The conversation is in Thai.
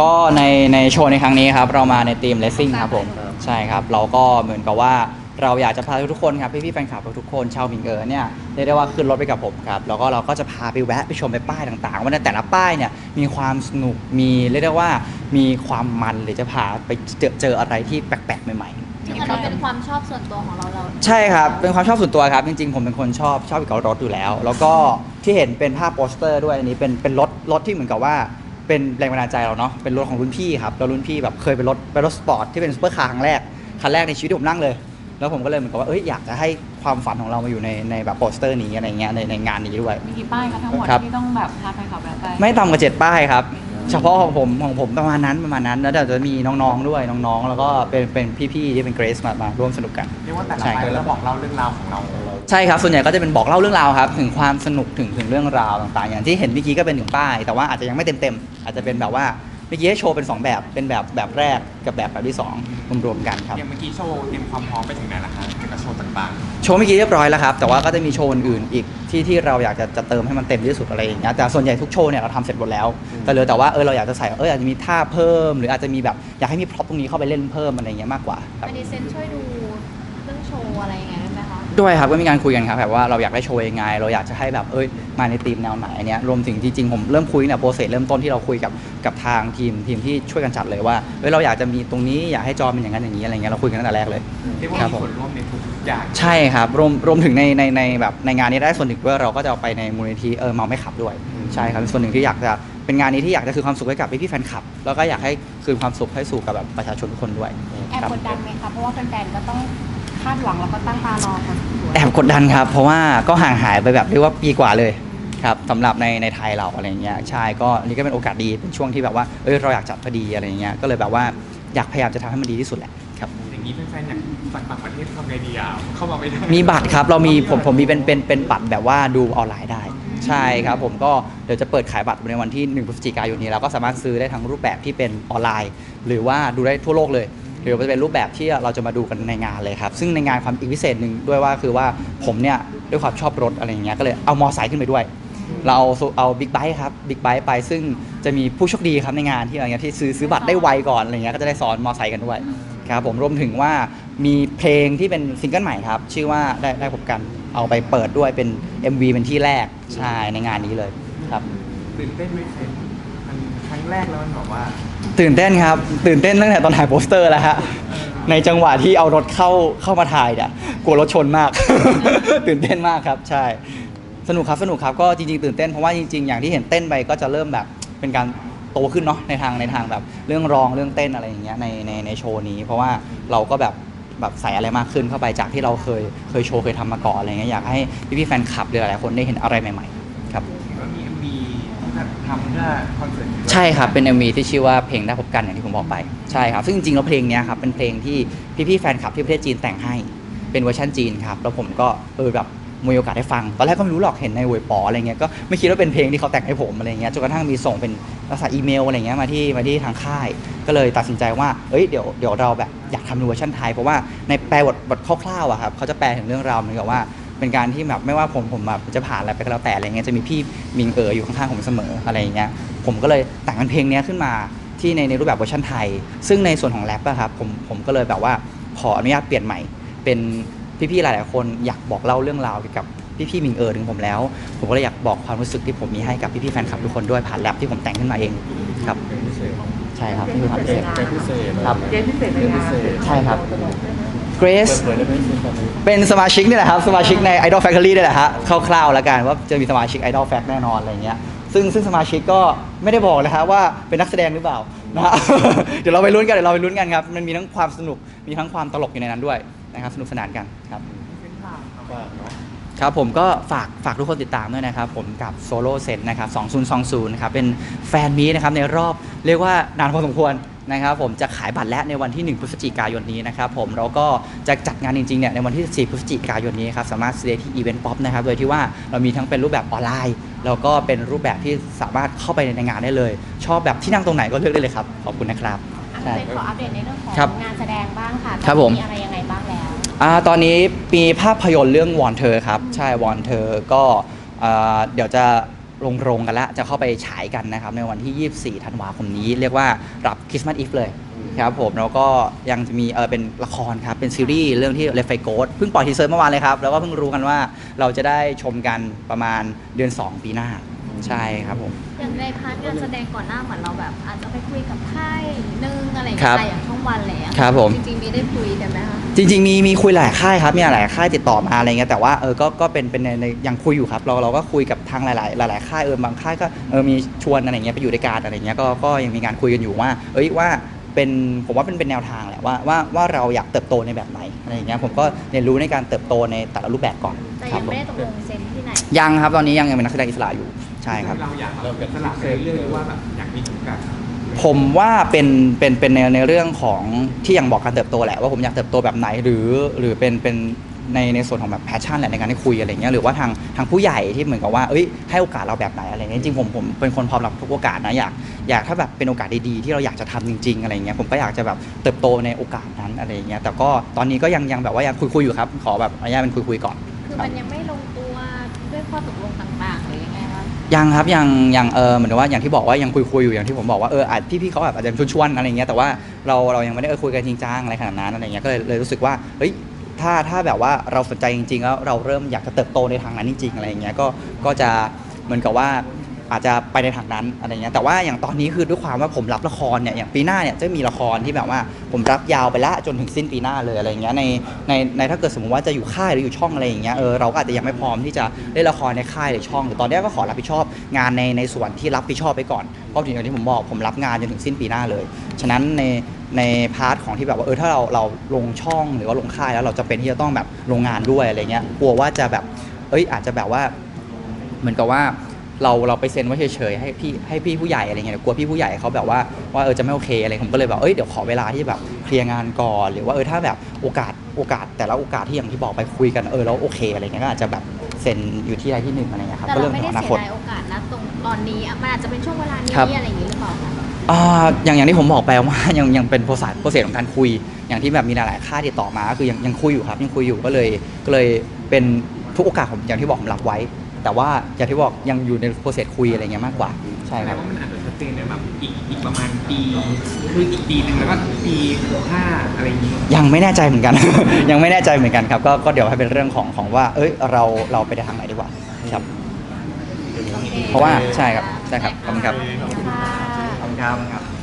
ก็ในในโชว์ในครั้งนี้ครับ เรามาในทีมเลสซิ่งครับผมใช่ครับ เราก็เหมือนกับว่าเราอยากจะพาทุกๆคนครับพี่ๆแฟนคลับทุกๆคนชาวมิงเอ๋อเนี่ยเรียกได้ว่าขึ้นรถไปกับผมครับแล้วก็เราก็จะพาไปแวะไปชมไปป้ายต่างๆ ว่าในแต่ละป้ายเนี่ยมีความสนุกมีเรียกได้ว่ามีความมันหรือจะพาไปเจอเจออะไรที่แปลกๆใหม่ๆอันครันี้บเป็นความชอบส่วนตัวของเราเราใช่ครับ เป็นความชอบส่วนตัวครับ จริงๆ ผมเป็นคนชอบชอบเกี่ยวกับรถอยู่แล้ว แล้วก็ที่เห็นเป็นภาพโปสเตอร์ด้วยอันนี้เป็นเป็นรถรถที่เหมือนกับว่า เป็นแรงบันดาลใจเราเนาะเป็นรถของรุ่นพี่ครับแล้วรุ่นพี่แบบเคยเป็นรถเป็นรถสปอร์ตที่เป็นซูเปอร์คาร์ครั้งแรกคันแรกในชีวิตที่ผมนั่งเลย แล้วผมก็เลยเหมือนกับว่าเอ้ยอยากจะให้ความฝันของเรามาอยู่ในในแบบโปสเตอร์นี้อะไรเงี้ยในในงานนี้ด้วย มีกี่ป้ายคะทั้งหมดครับ ที่ต้องแบบพาแฟนคลับแวะไปไม่ต่ำกว่าเจ็ดป้ายครับ เฉพาะของผมของผมประมาณนั้นประมาณนั้น แล้วเดี๋ยวจะมีน้องๆด้วยน้องๆ แล้วก็เป็นเป็นพี่ๆที่เป็นเกรซมามาร่วมสนุกกัน เรียกว่าแต่ละใช่ไปเราบอกเล่าเรื่องราวของเรา ใช่ครับ ส่วนใหญ่ก็จะเป็นบอกเล่าเรื่องราวครับ ถึงความสนุกถึงถึงเรื่องราวต่างๆ อย่างที่เห็นเมื่อกี้ก็เป็นหนึ่งป้าย แต่ว่าอาจจะยังไม่เต็มๆอาจจะเป็นแบบว่าเมื่อกี้ให้โชว์เป็น 2 แบบเป็นแบบแบบแรกกับแบบแบบที่2รวมๆกันครับอย่างเมื่อกี้โชว์เตรียมความพร้อมไปถึงไหนล่ะคะเกี่ยวกับโชว์ต่างโชว์เมื่อกี้เรียบร้อยแล้วครับ แต่ว่าก็จะมีโชว์อื่นๆอีกที่ที่เราอยากจะจะเติมให้มันเต็มที่สุดอะไรอย่างเงี้ยแต่ส่วนใหญ่ทุกโชว์เนี่ยเราทำเสร็จหมดแล้ว แต่เหลือแต่ว่าเออเราอยากจะใส่เอออาจจะมีท่าเพิ่ม หรืออาจจะมีแบบอยากให้มีพร็อพตรงนี้เข้าไปเล่นเพิ่มอะไรอย่างเงี้ยมากกว่าครับอันนี้เซนช่วยดูเรื่องโชว์อะไรยังไงได้ไหมคะด้วยครับก็มีการคุยกันครับแบบว่าเราอยากได้โชว์ยังไง เราอยากจะให้แบบเอ้ยมาในธีมแนวไหนอันเนี้ยรวมถึงจริงๆผมเริ่มคุยเนี่ยโปรเซสเริ่มต้นที่เราคุยกับกับทางทีมทีมที่ช่วยกันจัดเลยว่าเอ้ยเราอยากจะมีตรงนี้อยากให้จอเป็นอย่างนั้นอย่างนี้อะไรเงี้ยเราคุยกันตั้งแต่แรกเลยๆเรียกว่าครับมีผมส่วนร่วมในทุกอย่างใช่ครับรวมรวมถึงในในในแบบในงานนี้ได้ส่วนหนึ่งด้วยเราก็จะเอาไปในมูลนิธิเออเมาไม่ขับด้วยใช่ครับเป็นส่วนหนึ่งที่อยากจะเป็นงานนี้ที่อยากจะคืนความสุขให้กับพี่ๆแฟนคลับ แล้วก็อยากให้คืนความสุขให้สู่กับแบบประชาชนทุกคนด้วยแอบครับกดดันไหมคะเพราะว่าแฟนๆก็ต้อง คาดหวังแล้วก็ตั้งตารอพอสมควรแอบกดดันครับ เพราะว่าก็ห่างหายไปแบบเรียกว่าปีกว่าเลยครับสำหรับในในไทยเราอะไรเงี้ยใช่ก็อันนี้ก็เป็นโอกาสดีเป็นช่วงที่แบบว่าเออเราอยากจัดพอดีอะไรเงี้ยก็เลยแบบว่าอยากพยายามจะทำให้มันดีที่สุดแหละครับ อย่างนี้แฟนๆอยากจากต่างประเทศทำไงดีอะเข้ามาไม่ได้มีบัตรครับเรามีผมผมมีเป็นเป็นเป็นบัตรแบบว่าดูออนไลน์ได้ ใช่ครับผมก็เดี๋ยวจะเปิดขายบัตรในวันที่ 1 พฤศจิกายนนี้แล้วก็สามารถซื้อได้ทั้งรูปแบบที่เป็นออนไลน์ หรือว่าดูได้ทั่วโลกเลย หรือว่าจะเป็นรูปแบบที่เราจะมาดูกันในงานเลยครับ ซึ่งในงานความอีกพิเศษหนึ่งด้วยว่าคือว่าผมเนี่ยด้วยความชอบรถอะไรอย่างเงี้ยก็เลยเอามอไซค์ขึ้นไปด้วย เราเอาเอาบิ๊กไบค์ครับบิ๊กไบค์ไปซึ่งจะมีผู้โชคดีครับในงานที่อะไรเงี้ยที่ซื้อซื้อบัตรได้ไวก่อนอะไรเงี้ยก็จะได้ซ้อนมอไซค์กันด้วยครับผมรวมถึงว่ามีเพลงที่เป็นซิงเกิลใหม่ครับ ชื่อว่าได้ได้พบกันเอาไปเปิดด้วยเป็น MV เป็นที่แรกใช่ในงานนี้เลยครับตื่นเต้นไหมเซนมันครั้งแรกแล้วมันแบบว่า ตื่นเต้นครับ ตื่นเต้นตั้งแต่ตอนถ่ายโปสเตอร์แล้วฮะในจังหวะที่เอารถเข้าเข้ามาถ่ายเนี่ยกลัวรถชนมาก ตื่นเต้นมากครับ ใช่ สนุกครับสนุกครับก็จริงๆตื่นเต้นเพราะว่าจริงๆ อย่างที่เห็นเต้นไปก็จะเริ่มแบบเป็นการโตขึ้นเนาะในทางในทางแบบเรื่องร้องเรื่องเต้นอะไรอย่างเงี้ยในในในโชว์นี้ เพราะว่าเราก็แบบแบบใส่อะไรมากขึ้นเข้าไปจากที่เราเคยเคยโชว์เคยทำมาก่อนอะไรเงี้ยอยากให้พี่ๆแฟนคลับหรือหลายๆคนได้เห็นอะไรใหม่ๆครับ แล้วมี MV ทำเพื่อคอนเสิร์ตใช่ครับเป็น MV ที่ชื่อว่าเพลงได้พบกันอย่างที่ผมบอกไปใช่ครับซึ่งจริงๆแล้วเพลงเนี้ยครับเป็นเพลงที่พี่ๆแฟนคลับที่ประเทศจีนแต่งให้เป็นเวอร์ชันจีนครับแล้วผมก็เออแบบมีโอกาสได้ฟัง ตอนแรกก็ไม่รู้หรอกเห็นในเว็บปออะไรเงี้ยก็ไม่คิดว่าเป็นเพลงที่เขาแต่งให้ผมอะไรเงี้ยจนกระทั่งมีส่งเป็นลักษณะอีเมลอะไรเงี้ยมาที่มาที่ทางค่าย ก็เลยตัดสินใจว่าเอ้ยเดี๋ยวเดี๋ยวเราแบบอยากทำเป็นเวอร์ชันไทยเพราะว่าในแปลบทบทคร่าวๆอะครับเขาจะแปลถึงเรื่องราวเหมือนกับว่า เป็นการที่แบบไม่ว่าผมผมแบบจะผ่านอะไรไปก็แล้วแต่อะไรเงี้ยจะมีพี่มิงเอ๋ออยู่ข้างๆผมเสมออะไรอย่างเงี้ยผมก็เลยแต่งเป็นเพลงเนี้ยขึ้นมาที่ในในรูปแบบเวอร์ชันไทย ซึ่งในส่วนของแรปอะครับผมผมก็เลยแบบว่าขออนุญาตเปลี่ยนใหม่ เป็นพี่ๆหลายๆคนอยากบอกเล่าเรื่องราวเกี่ยวกับพี่ๆมิงเอ๋อถึงผมแล้ว ผมก็เลยอยากบอกความรู้สึกที่ผมมีให้กับพี่ๆแฟนคลับทุกคนด้วยผ่านแรปที่ผมแต่งขึ้นมาเองครับใช่ครับนี่คือความพิเศษเป็นพิเศษครับเจนพิเศษเลยนะใช่ครับ เกรซเป็นสมาชิกนี่แหละครับ สมาชิกใน Idol Factory นี่แหละฮะคร่าวๆแล้วกันว่าจะมีสมาชิก Idol Fact แน่นอนอะไรเงี้ยซึ่งซึ่งสมาชิกก็ไม่ได้บอกนะฮะว่าเป็นนักแสดงหรือเปล่านะฮะ เดี๋ยวเราไปลุ้นกันเดี๋ยวเราไปลุ้นกันครับ มันมีทั้งความสนุกมีทั้งความตลกอยู่ในนั้นด้วยนะครับ สนุกสนานกันครับ ครับผมก็ฝากฝากทุกคนติดตามด้วยนะครับ ผมกับโซโล่เซตนะครับ 2020นะครับเป็นแฟนมีตนะครับในรอบเรียกว่านานพอสมควร นะครับผมจะขายบัตรและในวันที่ 1 พฤศจิกายนนี้นะครับผมแล้วก็จะจัดงานจริงๆเนี่ยในวันที่ 4 พฤศจิกายนนี้ครับสามารถซื้อได้ที่อีเวนต์ป๊อปนะครับโดยที่ว่าเรามีทั้งเป็นรูปแบบออนไลน์ แล้วก็เป็นรูปแบบที่สามารถเข้าไปในงานได้เลย ชอบแบบที่นั่งตรงไหนก็เลือกได้เลยครับขอบคุณนะครับอันใช่เป็นขออัปเดตในเรื่องของครับงานแสดงบ้างค่ะครับผมมีอะไรยังไงบ้างแล้วอ่าตอนนี้มีภาพยนตร์เรื่องวอนเธอครับใช่วอนเธอก็อ่าเดี๋ยวจะลง โรงกันแล้วจะเข้าไปฉายกันนะครับ ในวันที่ 24 ธันวาคมนี้ เรียกว่ารับคริสต์มาสอีฟเลยครับผมแล้วก็ยังจะมีเออเป็นละครครับเป็นซีรีส์เรื่องที่เลฟไฟโกดเพิ่งปล่อยทีเซอร์เมื่อวานเลยครับ แล้วก็เพิ่งรู้กันว่าเราจะได้ชมกันประมาณเดือน 2 ปีหน้า ใช่ครับผม อย่างในพาร์ทการแสดงก่อนหน้าเหมือนเราแบบ อาจจะไปคุยกับค่ายนึงอะไรอย่างครัเงี้บยอย่างช่องวันอะไรอย่างเงี้ยครับผม จริงๆมีได้คุยกันไหมคะจริงๆมีมีคุยหลายค่ายครับมีหลายค่ายติดต่อมาอะไรเงี้ยแต่ว่าเออก็ก็เป็นเป็นในในยังคุยอยู่ครับ เราเราก็คุยกับทางหลาย ๆ หลาย ๆ ค่ายเออบางค่ายก็เออมีชวนอะไรเงี้ยไปอยู่ด้วยกันอะไรเงี้ยก็ก็ยังมีการคุยกันอยู่ว่า เอ้ยว่าเป็นผมว่าเป็นเป็นแนวทางแหละว่าว่าว่าเราอยากเติบโตในแบบไหนอะไรอย่างเงี้ยผมก็เรียนรู้ในการเติบโตในแต่ละรูปแบบก่อนแต่ครัยับงผมไม่ได้ตกลงเซ็นที่ไหนยังครับตอนนี้ยังยังเป็นนักแสดงอิสระอยู่ ใช่ครับ เราอยากแบบสลับไปเรื่อยๆหรือว่าแบบอยากมีจุดแบบผมว่าเป็นเป็นเป็นในในเรื่องของที่ยังบอกการเติบโตแหละว่าผมอยากเติบโตแบบไหนหรือหรือเป็นเป็นในในส่วนของแบบแพชชั่นแหละในการที่คุยอะไรเงี้ยหรือว่าทางทางผู้ใหญ่ที่เหมือนกับว่าเอ้ยให้โอกาสเราแบบไหนอะไรเงี้ยจริงๆผมผมเป็นคนพร้อมรับทุกโอกาสนะอยากอยากถ้าแบบเป็นโอกาสดีๆที่เราอยากจะทำจริง ๆ อะไรเงี้ยผมก็อยากจะแบบเติบโตในโอกาสนั้นอะไรเงี้ยแต่ก็ตอนนี้ก็ยังยังแบบว่ายังคุยคุยๆอยู่ครับขอแบบอนุญาตเป็นคุยคุยๆก่อนคือมันยังไม่ลงตัวด้วยข้อตกลงต่างๆหรือยังไงคะ ยังครับยังยังเออเหมือนกับว่าอย่างที่บอกว่ายังคุยคุยอยู่อย่างที่ผมบอกว่าเอออาจพี่พี่เขาแบบอาจจะชวนๆอะไรเงี้ยแต่ว่าเราเรายังไม่ได้เออคุยกันจริงจังอะไรขนาดนั้นอะไรเงี้ยก็เลยเลยรู้สึกว่าเฮ้ยถ้าถ้าแบบว่าเราสนใจจริงๆแล้วเราเริ่มอยากจะเติบโตในทางนั้นจริงๆอะไรเงี้ยก็ก็จะเหมือนกับว่า อาจจะไปในทางนั้นอะไรเงี้ยแต่ว่าอย่างตอนนี้คือด้วยความว่าผมรับละครเนี่ยอย่างปีหน้าเนี่ยจะมีละครที่แบบว่าผมรับยาวไปละจนถึงสิ้นปีหน้าเลยอะไรเงี้ยในในในถ้าเกิดสมมติว่าจะอยู่ค่ายหรืออยู่ช่องอะไรอย่างเงี้ยเออเราก็อาจจะยังไม่พร้อมที่จะเล่นละครในค่ายหรือช่องหรือตอนนี้ก็ขอรับผิดชอบงานในในส่วนที่รับผิดชอบไปก่อนเพราะถึงอย่างที่ผมบอกผมรับงานจนถึงสิ้นปีหน้าเลย ฉะนั้นในในพาร์ทของที่แบบว่าเออถ้าเราเราลงช่องหรือว่าลงค่ายแล้วเราจะเป็นที่จะต้องแบบลงงานด้วยอะไรเงี้ยกลัวว่าจะแบบเอ้ยอาจจะแบบว่า เหมือนกับว่า เราเราไปเซ็นไว้เฉยๆให้พี่ให้พี่ผู้ใหญ่อะไรเงี้ยกลัวพี่ผู้ใหญ่เขาแบบว่าว่าเออจะไม่โอเคอะไรผมก็เลยแบบเอ้ยเดี๋ยวขอเวลาที่แบบเคลียร์งานก่อน หรือว่าเออถ้าแบบโอกาสโอกาสแต่ละโอกาสที่อย่างที่บอกไปคุยกันเออแล้วโอเคอะไรเงี้ยก็อาจจะแบบเซ็นอยู่ที่ใดที่หนึ่งอะไรเงี้ยครับแต่ก็เราเรื่องไม่ขอได้งอนาเสีคยตดายโอกาสนะตรงตอนนี้อะมันอาจจะเป็นช่วงเวลานี้ครับ อะไรอย่างนี้หรือเปล่าคะอ่าอย่างอย่างที่ผมบอกไปว่า ยังยังเป็นโปรเซสโปรเซสของการคุย อย่างที่แบบมีหลายๆค่ายติดต่อมาก็คือยังยังคุยอยู่ครับยังคุยอยู่ก็เลยก็เลยเป็นทุกโอกาสผมอย่างที่บอกผมรับไว้ แต่ว่าอย่างที่บอกยังอยู่ในโปรเซสคุยอะไรเงี้ยมากกว่า ใช่คแปลรับ ว่ามันอาจจะชัดเจนในแบบอีกอีกประมาณปี คืออีกปีหนึงแล้วก็ปีห้าอะไรอย่างนี้ยังไม่แน่ใจเหมือนกัน ยังไม่แน่ใจเหมือนกันครับ ก็ก็เดี๋ยวให้เป็นเรื่องของของว่า เอ้ยเราเราไปในทางไหนดีกว่าครับโอคเพราะว่าใช่ครับใช่ครับขอบคุณครับค่ะขอบคุณครับ